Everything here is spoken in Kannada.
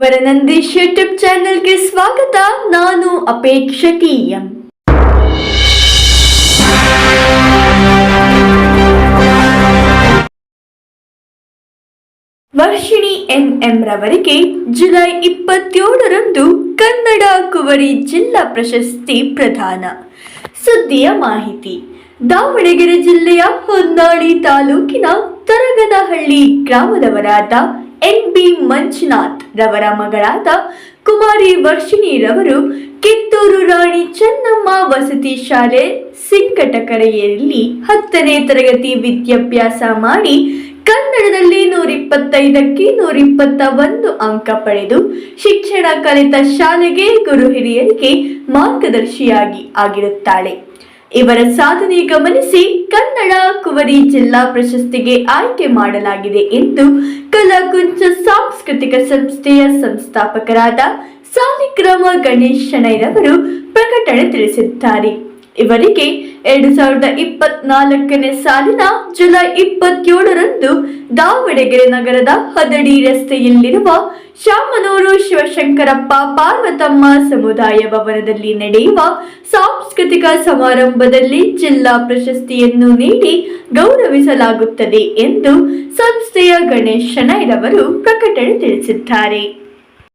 ವರನಂದೀಶ್ ಯೂಟ್ಯೂಬ್ ಚಾನೆಲ್ಗೆ ಸ್ವಾಗತ. ನಾನು ಅಪೇಕ್ಷಕಿ ಎಂ. ವರ್ಷಿಣಿ ಎಂ ರವರಿಗೆ ಜುಲೈ ಇಪ್ಪತ್ತೇಳರಂದು ಕನ್ನಡ ಕುವರಿ ಜಿಲ್ಲಾ ಪ್ರಶಸ್ತಿ ಪ್ರದಾನ. ಸುದ್ದಿಯ ಮಾಹಿತಿ. ದಾವಣಗೆರೆ ಜಿಲ್ಲೆಯ ಹೊನ್ನಾಳಿ ತಾಲೂಕಿನ ತರಗನಹಳ್ಳಿ ಗ್ರಾಮದವರಾದ ಎನ್ ಬಿ ಮಂಜುನಾಥ್ ರವರ ಮಗಳಾದ ಕುಮಾರಿ ವರ್ಷಿಣಿ ರವರು ಕಿತ್ತೂರು ರಾಣಿ ಚೆನ್ನಮ್ಮ ವಸತಿ ಶಾಲೆ ಸಿಂಕಟಕರೆಯಲ್ಲಿ ಹತ್ತನೇ ತರಗತಿ ವಿದ್ಯಾಭ್ಯಾಸ ಮಾಡಿ ಕನ್ನಡದಲ್ಲಿ ನೂರಿಪ್ಪತ್ತೈದಕ್ಕೆ ನೂರಿಪ್ಪತ್ತ ಒಂದು ಅಂಕ ಪಡೆದು ಶಿಕ್ಷಣ ಕಲಿತ ಶಾಲೆಗೆ ಗುರು ಹಿರಿಯರಿಗೆ ಮಾರ್ಗದರ್ಶಿಯಾಗಿ ಆಗಿರುತ್ತಾಳೆ. ಇವರ ಸಾಧನೆ ಗಮನಿಸಿ ಕನ್ನಡ ಕುವರಿ ಜಿಲ್ಲಾ ಪ್ರಶಸ್ತಿಗೆ ಆಯ್ಕೆ ಮಾಡಲಾಗಿದೆ ಎಂದು ಕಲಾಕುಂಚ ಸಾಂಸ್ಕೃತಿಕ ಸಂಸ್ಥೆಯ ಸಂಸ್ಥಾಪಕರಾದ ಸಾಲಿಗ್ರಾಮ ಗಣೇಶ್ ಶೆಣೈರವರು ಪ್ರಕಟಣೆ ತಿಳಿಸಿದ್ದಾರೆ. ಇವರಿಗೆ ಎರಡು ಸಾವಿರದ ಇಪ್ಪತ್ನಾಲ್ಕನೇ ಸಾಲಿನ ಜುಲೈ ಇಪ್ಪತ್ತೇಳರಂದು ದಾವಣಗೆರೆ ನಗರದ ಹದಡಿ ರಸ್ತೆಯಲ್ಲಿರುವ ಶಾಮನೂರು ಶಿವಶಂಕರಪ್ಪ ಪಾರ್ವತಮ್ಮ ಸಮುದಾಯ ಭವನದಲ್ಲಿ ನಡೆಯುವ ಸಾಂಸ್ಕೃತಿಕ ಸಮಾರಂಭದಲ್ಲಿ ಜಿಲ್ಲಾ ಪ್ರಶಸ್ತಿಯನ್ನು ನೀಡಿ ಗೌರವಿಸಲಾಗುತ್ತದೆ ಎಂದು ಸಂಸ್ಥೆಯ ಗಣೇಶ್ ಶಣೈರವರು ಪ್ರಕಟಣೆ ತಿಳಿಸಿದ್ದಾರೆ.